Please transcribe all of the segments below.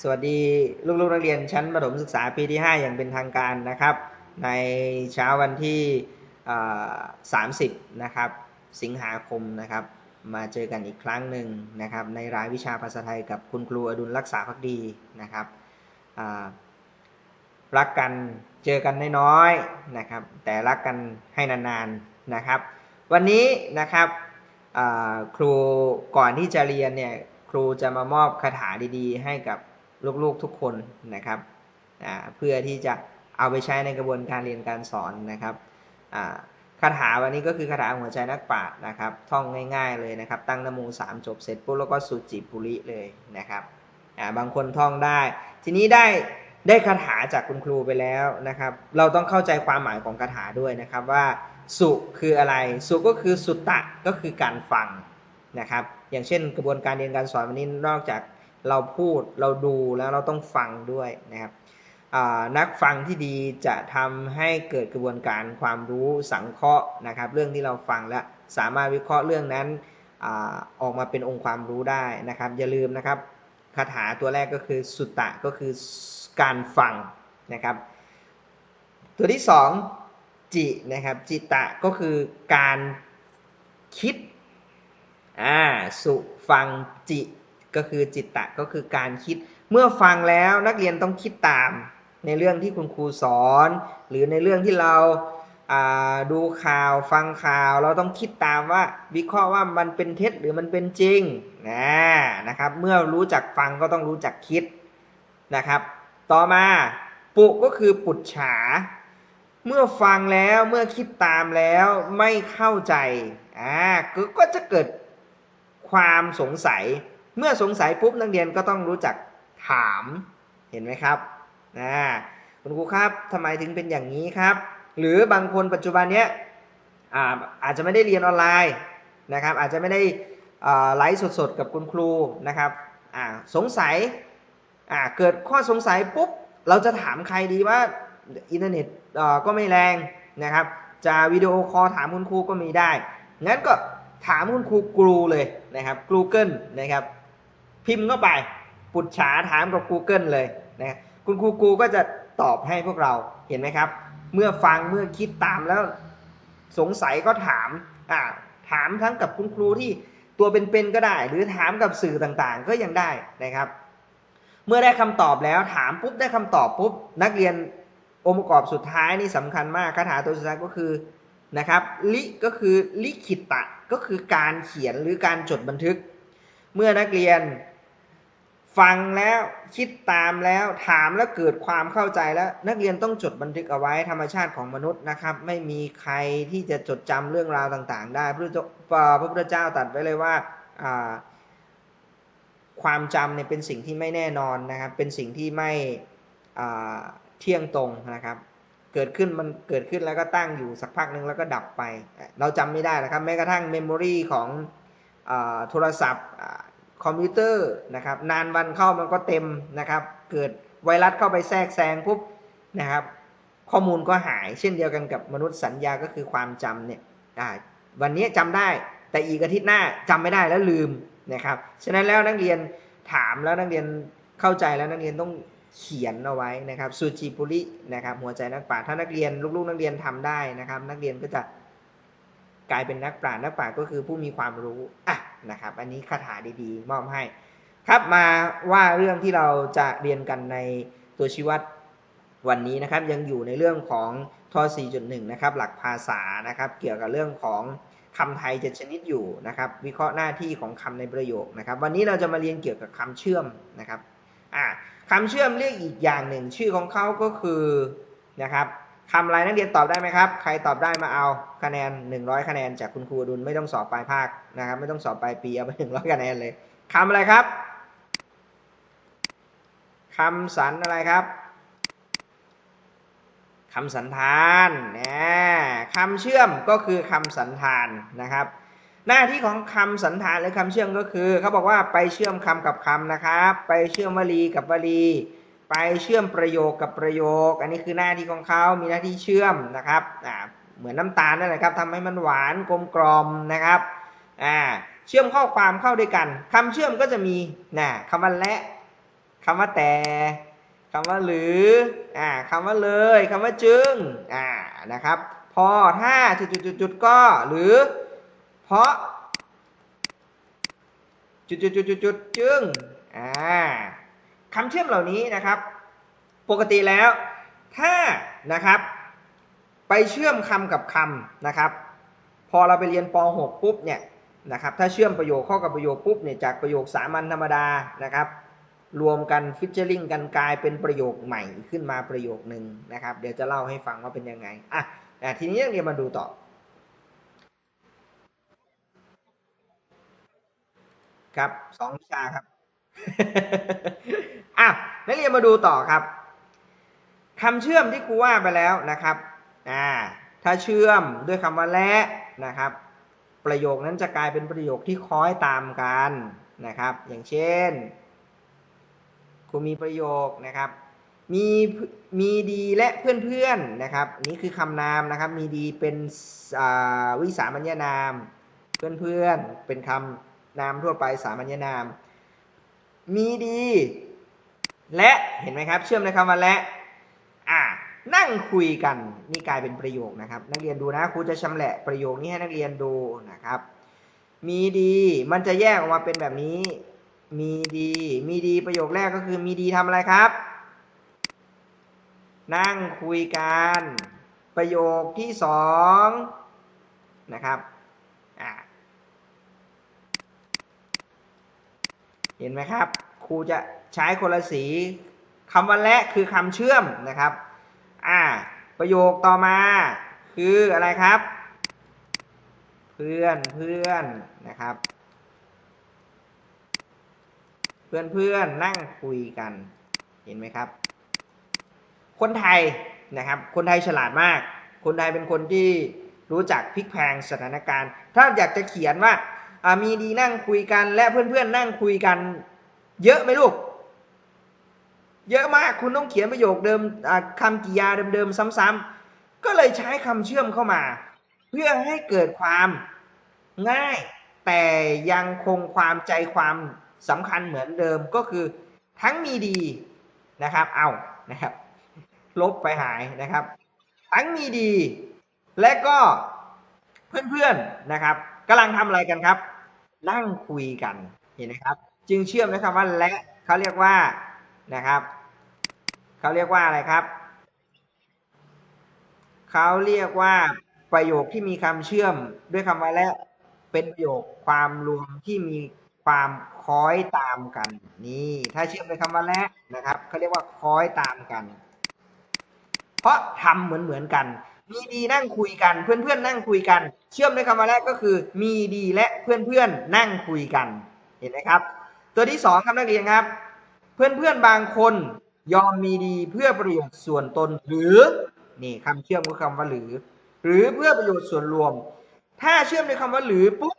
สวัสดีลูกๆนักเรียนชั้นประถมศึกษาปีที่ 5 อย่างเป็นทางการนะครับ ในเช้าวันที่ 30 นะครับ สิงหาคมนะครับ มาเจอกันอีกครั้งหนึ่งนะครับ ในรายวิชาภาษาไทยกับคุณครูอดุลรักษาพักดีนะครับรักกันเจอกันน้อยๆนะครับ แต่รักกันให้นานๆนะครับ วันนี้นะครับครูก่อนที่จะเรียนเนี่ยครูจะมามอบคาถาดีๆ ให้กับ ลูกๆทุกคนนะครับเพื่อที่จะเอาไปใช้ในกระบวนการเรียนการสอนนะครับคาถาวันนี้ก็คือคาถาหัวใจนักปราชญ์นะครับ ท่องง่ายๆเลยนะครับ ตั้งนโมสามจบเสร็จปุ๊บแล้วก็สุจิปุริเลยนะครับบางคนท่องได้ ทีนี้ได้ได้คาถาจากคุณครูไปแล้วนะครับ เราต้องเข้าใจความหมายของคาถาด้วยนะครับว่าสุคืออะไร สุก็คือสุตตะก็คือการฟังนะครับ อย่างเช่นกระบวนการเรียนการสอนวันนี้นอกจาก เราพูดเราดูแล้วเราต้องฟังด้วยนะครับนักฟังที่ดีจะทำให้เกิดกระบวนการความรู้สังเคราะห์นะครับ เรื่องที่เราฟังแล้วสามารถวิเคราะห์เรื่องนั้นอออกมาเป็นองค์ความรู้ได้นะครับ อย่าลืมนะครับคาถาตัวแรกก็คือสุตตะก็คือการฟังนะครับ ตัวที่สองจินะครับจิตะก็คือการคิดอ่าสุฟังจิ ก็คือจิตตะก็คือการคิด เมื่อฟังแล้วนักเรียนต้องคิดตาม ในเรื่องที่คุณครูสอน หรือในเรื่องที่เราาดูข่าวฟังข่าว เราต้องคิดตามว่า วิเคราะห์ว่ามันเป็นเท็จหรือมันเป็นจริงนะนะครับ เมื่อรู้จักฟังก็ต้องรู้จักคิดนะครับ ต่อมาปุก็คือปุจฉา เมื่อฟังแล้วเมื่อคิดตามแล้วไม่เข้าใจอ่าก็จะเกิดความสงสัย เมื่อสงสัยปุ๊บนักเรียนก็ต้องรู้จักถามเห็นไหมครับนะคุณครูครับทำไมถึงเป็นอย่างนี้ครับ หรือบางคนปัจจุบันเนี้ยอาอาจจะไม่ได้เรียนออนไลน์นะครับ อาจจะไม่ได้ไลฟ์สดๆกับคุณครูนะครับสงสัยเกิดข้อสงสัยปุ๊บเราจะถามใครดีว่าอินเทอร์เน็ตก็ไม่แรงนะครับ จะวิดีโอคอลถามคุณครูก็มีได้ งั้นก็ถามคุณครูกรูเลยนะครับ Google นะครับ พิมพ์เข้าไป ปุจฉาถามกับ Google เลยนะคุณครูกูก็จะตอบให้พวกเราเห็นไหมครับ เมื่อฟังเมื่อคิดตามแล้วสงสัยก็ถามอ่าถามทั้งกับคุณครูที่ตัวเป็นๆก็ได้ หรือถามกับสื่อต่างๆก็ยังได้นะครับ เมื่อได้คำตอบแล้วถามปุ๊บได้คำตอบปุ๊บนักเรียนองค์ประกอบสุดท้ายนี่สำคัญมากคาถาตัวสุดท้ายก็คือนะครับลิก็คือลิขิตะก็คือการเขียนหรือการจดบันทึก เมื่อนักเรียน ฟังแล้วคิดตามแล้วถามแล้วเกิดความเข้าใจแล้ว นักเรียนต้องจดบันทึกเอาไว้ธรรมชาติของมนุษย์นะครับ ไม่มีใครที่จะจดจำเรื่องราวต่าง ๆ ได้พระพุทธเจ้าพระพุทธเจ้าตรัสไว้เลยว่าความจำเนี่ยเป็นสิ่งที่ไม่แน่นอนนะครับ เป็นสิ่งที่ไม่เที่ยงตรงนะครับ เกิดขึ้นมันเกิดขึ้นแล้วก็ตั้งอยู่สักพักหนึ่งแล้วก็ดับไป เราจำไม่ได้นะครับแม้กระทั่งเมมโมรีของอโทรศัพท์ คอมพิวเตอร์นะครับนานวันเข้ามันก็เต็มนะครับ เกิดไวรัสเข้าไปแทรกแซงปุ๊บนะครับ ข้อมูลก็หายเช่นเดียวกันกับมนุษย์สัญญาก็คือความจำเนี่ยวันนี้จำได้แต่อีกอาทิตย์หน้าจำไม่ได้แล้วลืมนะครับฉะนั้นแล้วนักเรียนถามแล้วนักเรียนเข้าใจแล้วนักเรียนต้องเขียนเอาไว้นะครับสุจิปุรินะครับหัวใจนักปราชญ์ถ้านักเรียนลูกๆนักเรียนทำได้นะครับ นักเรียนก็จะกลายเป็นนักปราชญ์นักปราชญ์ก็คือผู้มีความรู้อะ นะครับ อันนี้คาถาดีๆ มอบให้ ครับมาว่าเรื่องที่เราจะเรียนกันในตัวชีวัดวันนี้นะครับ ยังอยู่ในเรื่องของท4.1 นะครับ หลักภาษานะครับ เกี่ยวกับเรื่องของคำไทยเจ็ดชนิดอยู่นะครับ วิเคราะห์หน้าที่ของคำในประโยคนะครับ วันนี้เราจะมาเรียนเกี่ยวกับคำเชื่อมนะครับอ่าคำเชื่อมเรียกอีกอย่างหนึ่ง ชื่อของเขาก็คือนะครับ คำอะไรนักเรียนตอบได้ไหมครับ ใครตอบได้มาเอาคะแนน 100 คะแนนจากคุณครูดุลไม่ต้องสอบปลายภาคนะครับ ไม่ต้องสอบปลายปีเอาไป100คะแนนเลยคำอะไรครับคำสันอะไรครับคำสันธานนะคำเชื่อมก็คือคำสันธานนะครับ หน้าที่ของคำสันธานหรือคำเชื่อมก็คือเขาบอกว่าไปเชื่อมคำกับคำนะครับ ไปเชื่อมวลีกับวลี ไปเชื่อมประโยคกับประโยค อันนี้คือหน้าที่ของเขามีหน้าที่เชื่อมนะครับอ่าเหมือนน้ำตาลนั่นแหละครับทำให้มันหวานกลมกลอมนะครับอ่าเชื่อมข้อความเข้าด้วยกันคำเชื่อมก็จะมีนะคำว่าและคำว่าแต่คำว่าหรืออ่าคำว่าเลยคำว่าจึงอ่านะครับพอถ้าจุดจุดจุดจุดก็หรือ เพราะจุดจุดจุดจุดจุดจึงอ่า คำเชื่อมเหล่านี้นะครับ ปกติแล้ว ถ้านะครับไปเชื่อมคำกับคำนะครับ พอเราไปเรียนป .6 ปุ๊บเนี่ยนะครับถ้าเชื่อมประโยคเข้ากับประโยคปุ๊บเนี่ยจากประโยคสามัญธรรมดานะครับ รวมกันฟิชเชอริงกันกลายเป็นประโยคใหม่ขึ้นมาประโยคหนึ่งนะครับ เดี๋ยวจะเล่าให้ฟังว่าเป็นยังไงอะอะทีนี้เรียนมาดูต่อครับสองวิชาครับ อะนักเรียนมาดูต่อครับคำเชื่อมที่ครูว่าไปแล้วนะครับอ่าถ้าเชื่อมด้วยคำว่าและนะครับ ประโยคนั้นจะกลายเป็นประโยคที่คล้อยตามกันนะครับ อย่างเช่นครูมีประโยคนะครับมีมีดีและเพื่อนๆนะครับ นี่คือคำนามนะครับ มีดีเป็นวิสามัญนาม เพื่อนๆเป็นคำนามทั่วไปสามัญนาม มีดี และเห็นไหมครับ เชื่อมในคำว่าและอ่านั่งคุยกันนี่กลายเป็นประโยคนะครับ นักเรียนดูนะครูจะชำแหละประโยคนี้ให้นักเรียนดูนะครับ มีดี มันจะแยกออกมาเป็นแบบนี้ มีดี มีดีประโยคแรกก็คือมีดีทำอะไรครับ นั่งคุยกัน ประโยคที่สองนะครับอ่า เห็นไหมครับครูจะใช้คนละสีคำว่าและคือคำเชื่อมนะครับอ่าประโยคต่อมาคืออะไรครับ เพื่อนเพื่อนนะครับ เพื่อนเพื่อนนั่งคุยกัน เห็นไหมครับ คนไทยนะครับ คนไทยฉลาดมาก คนไทยเป็นคนที่รู้จักพลิกแพงสถานการณ์ ถ้าอยากจะเขียนว่า มีดีนั่งคุยกัน และเพื่อนเพื่อนนั่งคุยกัน เยอะไหมลูก เยอะมากคุณต้องเขียนประโยคเดิมคำกริยาเดิมๆซ้ำๆก็เลยใช้คำเชื่อมเข้ามา เพื่อให้เกิดความง่าย แต่ยังคงความใจความสำคัญเหมือนเดิมก็คือทั้งมีดีนะครับ เอานะครับ ลบไปหายนะครับ ทั้งมีดี และก็เพื่อนๆนะครับ กำลังทำอะไรกันครับ นั่งคุยกันเห็นไหมครับ จึงเชื่อมนะครับว่าและเขาเรียกว่านะครับเขาเรียกว่าอะไรครับเขาเรียกว่าประโยคที่มีคำเชื่อมด้วยคำว่าและเป็นประโยคความรวมที่มีความคล้อยตามกันนี่ถ้าเชื่อมด้วยคำว่าและนะครับเขาเรียกว่าคล้อยตามกัน เพราะทำเหมือนเหมือนกัน มีดีนั่งคุยกัน เพื่อนเพื่อนนั่งคุยกัน เชื่อมด้วยคำว่าและก็คือ มีดีและเพื่อนเพื่อนนั่งคุยกัน เห็นไหมครับ ตัวที่สองครับนักเรียนครับ เพื่อนเพื่อนบางคนยอมมีดีเพื่อประโยชน์ส่วนตนหรือนี่คำเชื่อมกับคำว่าหรือ หรือเพื่อประโยชน์ส่วนรวม ถ้าเชื่อมด้วยคำว่าหรือปุ๊บ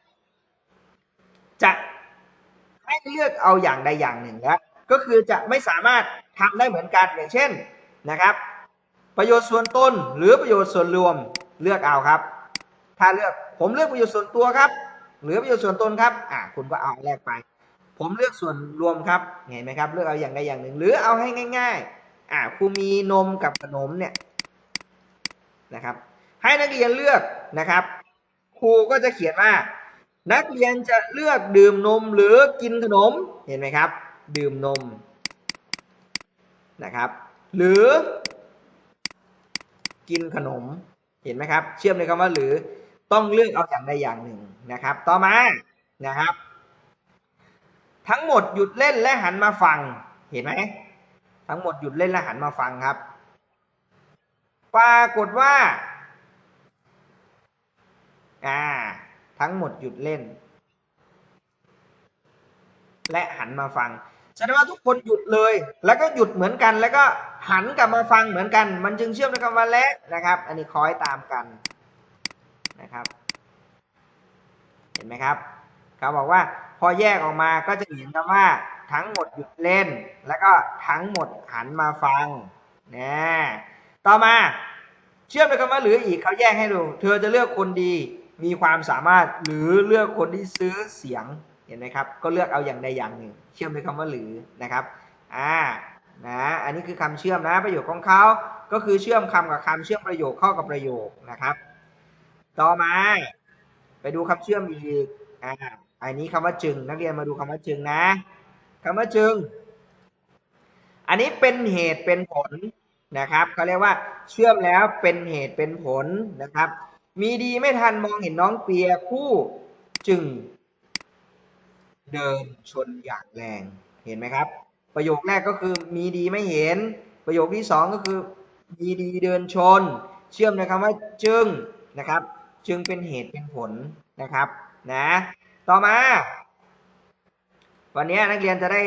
จะให้เลือกเอาอย่างใดอย่างหนึ่งนะก็คือจะไม่สามารถทำได้เหมือนกันอย่างเช่นนะครับ ประโยชน์ส่วนตนหรือประโยชน์ส่วนรวมเลือกเอาครับ ถ้าเลือกผมเลือกประโยชน์ส่วนตัวครับ หรือประโยชน์ส่วนตนครับอ่าคุณก็เอาแรกไป ผมเลือกส่วนรวมครับเห็นไหมครับ เลือกเอาอย่างใดอย่างหนึ่ง หรือเอาให้ง่าย ๆ อ่าครูมีนมกับขนมเนี่ยนะครับ ให้นักเรียนเลือกนะครับ ครูก็จะเขียนว่า นักเรียนจะเลือกดื่มนมหรือกินขนมเห็นไหมครับ ดื่มนมนะครับ หรือ กินขนม เห็นไหมครับ เชื่อมในคำว่าหรือต้องเลือกเอาอย่างใดอย่างหนึ่งนะครับ ต่อมานะครับ ทั้งหมดหยุดเล่นและหันมาฟัง เห็นไหมทั้งหมดหยุดเล่นและหันมาฟังครับ ปรากฏว่าอ่า ทั้งหมดหยุดเล่น และหันมาฟัง แสดงว่าทุกคนหยุดเลย แล้วก็หยุดเหมือนกัน แล้วก็หันกลับมาฟังเหมือนกัน มันจึงเชื่อมในคำว่าและนะครับ อันนี้คอยตามกันนะครับ เห็นไหมครับเขาบอกว่าพอแยกออกมาก็จะเห็นคำว่า ทั้งหมดหยุดเล่น แล้วก็ทั้งหมดหันมาฟังนะต่อมาเชื่อมในคำว่าหรืออีกเขาแยกให้ดู เธอจะเลือกคนดีมีความสามารถหรือเลือกคนที่ซื้อเสียง เห็นไหมครับ ก็เลือกเอาอย่างใดอย่างหนึ่ง เชื่อมในคำว่าหรือนะครับ อ่า นะ อันนี้คือคำเชื่อมนะประโยคของเขา ก็คือเชื่อมคำกับคำเชื่อมประโยคเข้ากับประโยคนะครับ ต่อมา ไปดูคำเชื่อมอีก อ่า อันนี้คำว่าจึง นักเรียนมาดูคำว่าจึงนะคำว่าจึง อันนี้เป็นเหตุเป็นผลนะครับเขาเรียกว่าเชื่อมแล้วเป็นเหตุเป็นผลนะครับ มีดีไม่ทันมองเห็นน้องเปียคู่จึง เดินชนอย่างแรงเห็นไหมครับ ประโยคแรกก็คือมีดีไม่เห็น ประโยคที่สองก็คือมีดีเดินชน เชื่อมในคำว่าจึงนะครับ จึงเป็นเหตุเป็นผลนะครับนะต่อมา วันนี้นักเรียนจะได้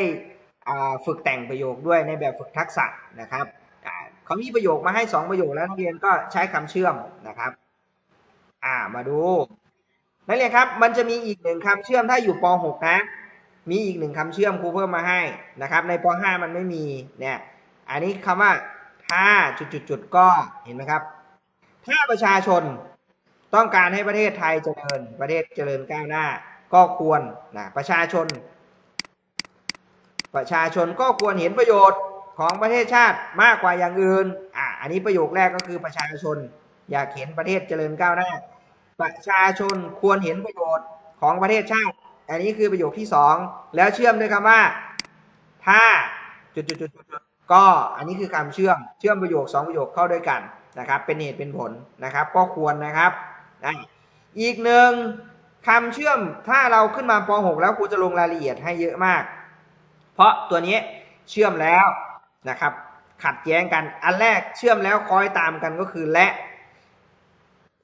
ฝึกแต่งประโยคด้วยในแบบฝึกทักษะนะครับเขามีประโยคมาให้สองประโยคแล้วนักเรียนก็ใช้คำเชื่อมนะครับ อ่ามาดู นักเรียนครับ มันจะมีอีกหนึ่งคำเชื่อมถ้าอยู่ป .6 นะ มีอีกหนึ่งคำเชื่อมครูเพิ่มมาให้นะครับ ในป .5 มันไม่มีเนี่ย อันนี้คำว่าถ้าจุดๆๆก็เห็นไหมครับ ถ้าประชาชนต้องการให้ประเทศไทยเจริญประเทศเจริญก้าวหน้า ก็ควรนะประชาชน ประชาชนก็ควรเห็นประโยชน์ของประเทศชาติมากกว่าอย่างอื่น อ่าอันนี้ประโยคแรกก็คือประชาชน อยากเห็นประเทศเจริญก้าวหน้า ประชาชนควรเห็นประโยชน์ของประเทศชาติ อันนี้คือประโยคที่สองแล้วเชื่อมด้วยคำว่า ถ้าจุดจุดจุดก็อันนี้คือคำเชื่อมเชื่อมประโยคสองประโยคเข้าด้วยกันนะครับ เป็นเหตุเป็นผลนะครับ ก็ควรนะครับนะอีกหนึ่งคำเชื่อมถ้าเราขึ้นมาป .6 แล้วครูจะลงรายละเอียดให้เยอะมาก เพราะตัวนี้เชื่อมแล้วนะครับ ขัดแย้งกันอันแรกเชื่อมแล้วคอยตามกันก็คือและ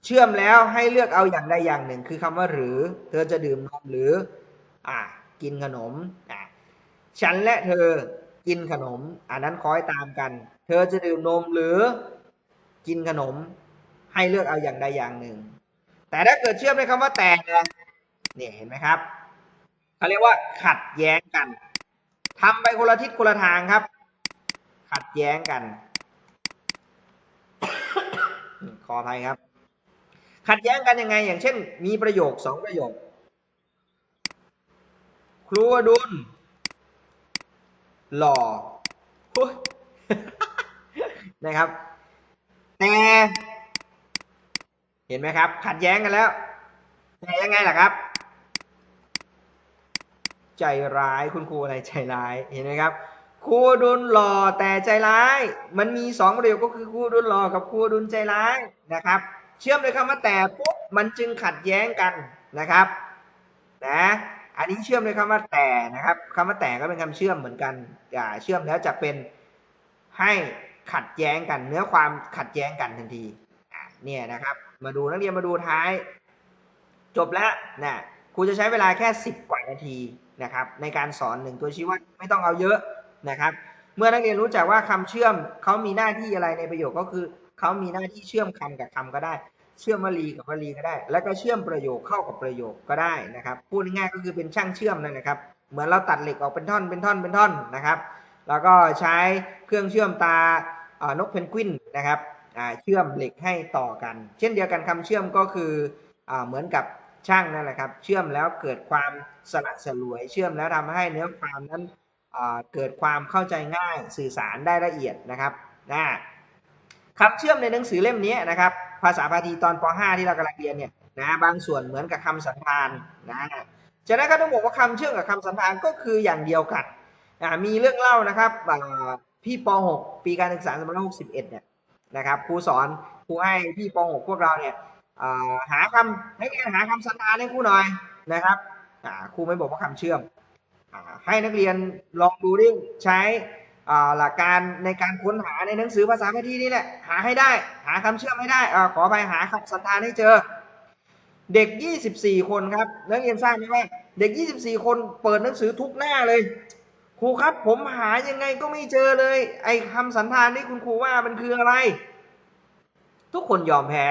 เชื่อมแล้วให้เลือกเอาอย่างใดอย่างหนึ่ง คือคำว่าหรือ เธอจะดื่มนมหรือ อ่า กินขนมอ่าฉันและเธอกินขนม อันนั้นคอยตามกัน เธอจะดื่มนมหรือกินขนม ให้เลือกเอาอย่างใดอย่างหนึ่ง แต่ถ้าเกิดเชื่อมด้วยคำว่าแต่เนี่ยเห็นไหมครับเขาเรียกว่า ขัดแย้งกันทำไปคนละทิศคนละทางครับ ขัดแย้งกัน ขออภัยครับ ขัดแย้งกันยังไง อย่างเช่น มีประโยคสองประโยค ครูอดุลหล่อนะครับ แต่เห็นไหมครับ ขัดแย้งกันแล้วแต่ยังไงล่ะครับ ใจร้ายคุณครูอะไรใจร้ายเห็นไหมครับครูดุลหล่อแต่ใจร้าย มันมีสองประโยคก็คือครูดุลหล่อกับครูดุลใจร้ายนะครับ เชื่อมด้วยคำว่าแต่ปุ๊บมันจึงขัดแย้งกันนะครับนะอันนี้เชื่อมด้วยคำว่าแต่นะครับคำว่าแต่ก็เป็นคำเชื่อมเหมือนกันอย่าเชื่อมแล้วจะเป็นให้ขัดแย้งกัน เนื้อความขัดแย้งกันทันทีเนี่ยนะครับ มาดูนักเรียนมาดูท้าย จบแล้วนะครูจะใช้เวลาแค่ 10 กว่านาทีนะครับ ในการสอนหนึ่งตัวชี้วัดไม่ต้องเอาเยอะนะครับ เมื่อนักเรียนรู้จักว่าคำเชื่อมเขามีหน้าที่อะไรในประโยคก็คือ เขามีหน้าที่เชื่อมคำกับคำก็ได้ เชื่อมวลีกับวลีก็ได้ แล้วก็เชื่อมประโยคเข้ากับประโยคก็ได้นะครับ พูดง่ายๆก็คือเป็นช่างเชื่อมนั่นแหละครับ เหมือนเราตัดเหล็กออกเป็นท่อนเป็นท่อนเป็นท่อนนะครับ แล้วก็ใช้เครื่องเชื่อมตาอ่อนกเพนกวินนะครับเชื่อมเหล็กให้ต่อกัน เช่นเดียวกันคำเชื่อมก็คืออเหมือนกับช่างนั่นแหละครับ เชื่อมแล้วเกิดความสละสลวย เชื่อมแล้วทำให้เนื้อความนั้นเกิดความเข้าใจง่ายสื่อสารได้ละเอียดนะครับนะ คำเชื่อมในหนังสือเล่มนี้นะครับ ภาษาพาทีตอนป .5 ที่เรากำลังเรียนเนี่ยนะบางส่วนเหมือนกับคำสันธานนะฉะนั้นก็ต้องบอกว่าคำเชื่อมกับคำสันธานก็คืออย่างเดียวกันมีเรื่องเล่านะครับพี่ป .6 ปีการศึกษา2561เนี่ยนะครับครูสอนครูให้พี่ป .6 พวกเราเนี่ยหาคำให้นักเรียนหาคำสันธานให้ครูหน่อยนะครับครูไม่บอกว่าคำเชื่อมอให้นักเรียนลองดูดิใช้ หลักการในการค้นหาในหนังสือภาษาพาทีนี่แหละหาให้ได้ หาคำเชื่อมให้ได้อ่าขอไปหาคำสันธานให้เจอ เด็ก 24 คนครับนักเรียนทราบไหมว่าเด็ก 24 คนเปิดหนังสือทุกหน้าเลย ครูครับผมหายังไงก็ไม่เจอเลย ไอ้คำสันธานที่คุณครูว่ามันคืออะไร ทุกคนยอมแพ้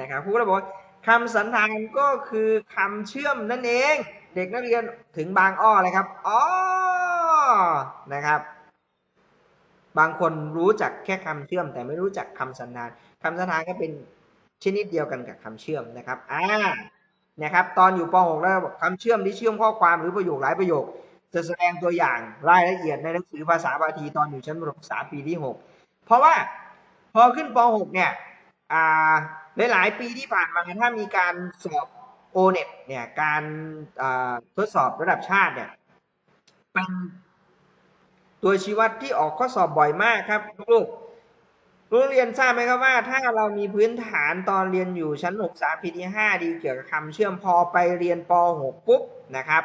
นะครับครูก็เลยบอกว่าคำสันธานก็คือคำเชื่อมนั่นเอง เด็กนักเรียนถึงบางอ้อเลยครับอ๋อนะครับ บางคนรู้จักแค่คำเชื่อม แต่ไม่รู้จักคำสันธานคำสันธานก็เป็นชนิดเดียวกันกับคำเชื่อมนะครับอ่านะครับ ตอนอยู่ป .6 แล้วคำเชื่อมที่เชื่อมข้อความหรือประโยคหลายประโยค จะแสดงตัวอย่างรายละเอียดในหนังสือภาษาบาลีตอนอยู่ชั้นประถมศึกษาปีที่หกเพราะว่าพอขึ้นป .6 เนี่ยอ่าหลายๆปีที่ผ่านมาถ้ามีการสอบโอเน็ตเนี่ยการทดสอบระดับชาติเนี่ยเป็น ตัวชี้วัดที่ออกข้อสอบบ่อยมากครับลูกๆรู้เรียนทราบไหมครับว่า ถ้าเรามีพื้นฐานตอนเรียนอยู่ชั้นศึกษาปีที่ห้าดีเกี่ยวกับคำเชื่อมพอไปเรียนป .6 ปุ๊บนะครับ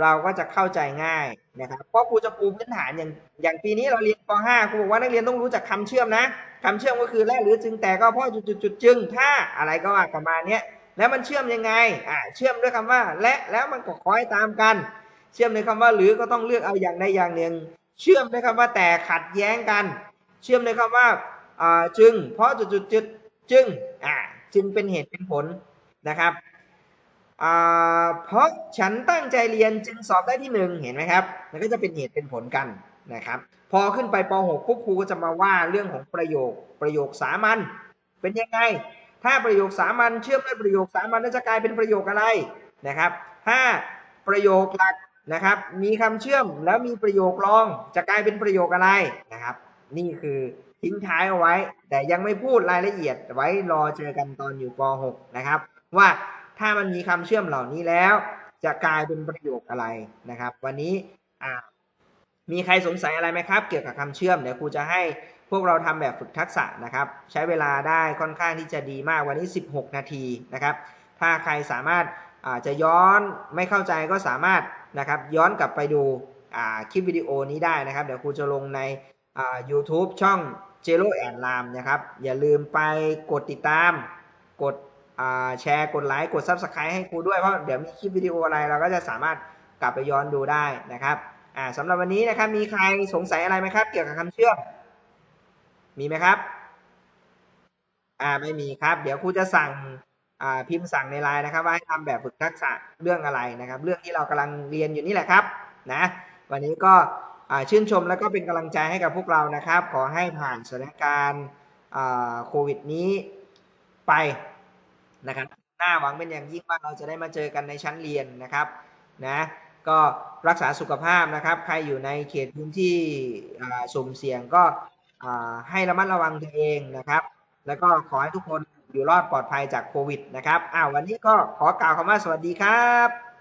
เราก็จะเข้าใจง่ายนะครับเพราะครูจะปูพื้นฐานอย่างอย่างปีนี้เราเรียนป .5 ครูบอกว่านักเรียนต้องรู้จักคำเชื่อมนะคำเชื่อมก็คือและหรือจึงแต่ก็เพราะจุดจุดจุดจึง ถ้าอะไรก็ว่าประมาณนี้แล้วมันเชื่อมยังไงอ่าเชื่อมด้วยคำว่าและแล้วมันก็คอยตามกัน เชื่อมในคำว่าหรือก็ต้องเลือกเอาอย่างใดอย่างหนึ่ง เชื่อมด้วยคำว่าแต่ขัดแย้งกัน เชื่อมในคำว่าอ่าจึง เพราะจุดจุดจุดจึงอ่าจึงเป็นเหตุเป็นผลนะครับเพราะฉันตั้งใจเรียนจึงสอบได้ที่หนึ่งเห็นไหมครับมันก็จะเป็นเหตุเป็นผลกันนะครับ พอขึ้นไปป .6 ปุ๊บครูก็จะมาว่าเรื่องของประโยคประโยคสามัญเป็นยังไง ถ้าประโยคสามัญเชื่อมด้วยประโยคสามัญแล้วจะกลายเป็นประโยคอะไรนะครับ ถ้าประโยคหลัก นะครับ มีคำเชื่อมแล้วมีประโยครองจะกลายเป็นประโยคอะไรนะครับ นี่คือทิ้งท้ายเอาไว้ แต่ยังไม่พูดรายละเอียดไว้รอเจอกันตอนอยู่ป .6 นะครับ ว่าถ้ามันมีคำเชื่อมเหล่านี้แล้ว จะกลายเป็นประโยคอะไรนะครับ วันนี้มีใครสงสัยอะไรไหมครับ เกี่ยวกับคำเชื่อมเดี๋ยวครูจะให้พวกเราทำแบบฝึกทักษะนะครับ ใช้เวลาได้ค่อนข้างที่จะดีมากวันนี้ 16 นาทีนะครับ ถ้าใครสามารถอาจะย้อนไม่เข้าใจก็สามารถ นะครับ ย้อนกลับไปดูคลิปวิดีโอนี้ได้นะครับ เดี๋ยวครูจะลงใน YouTube ช่อง j e l o and Lam นะครับ อย่าลืมไปกดติดตาม กดแชร์ กดไลค์ กด Subscribe ให้ครูด้วย เพราะเดี๋ยวมีคลิปวิดีโออะไรเราก็จะสามารถกลับไปย้อนดูได้นะครับสำหรับวันนี้นะครับ มีใครสงสัยอะไรไหมครับ เกี่ยวกับคำเชื่อม มีไหมครับ อ่าไม่มีครับ เดี๋ยวครูจะสั่ง พิมพ์สั่งในไลน์นะครับ ว่าให้ทำแบบฝึกทักษะเรื่องอะไรนะครับ เรื่องที่เรากำลังเรียนอยู่นี่แหละครับนะวันนี้ก็ชื่นชมแล้วก็เป็นกำลังใจให้กับพวกเรานะครับ ขอให้ผ่านสถานการณ์โควิดนี้ไปนะครับหน้าหวังเป็นอย่างยิ่งว่าเราจะได้มาเจอกันในชั้นเรียนนะครับนะก็รักษาสุขภาพนะครับ ใครอยู่ในเขตพื้นที่สุ่มเสี่ยงก็ให้ระมัดระวังตัวเองนะครับ แล้วก็ขอให้ทุกคน อยู่รอดปลอดภัยจากโควิดนะครับอ้าววันนี้ก็ขอกล่าวคำว่าสวัสดีครับ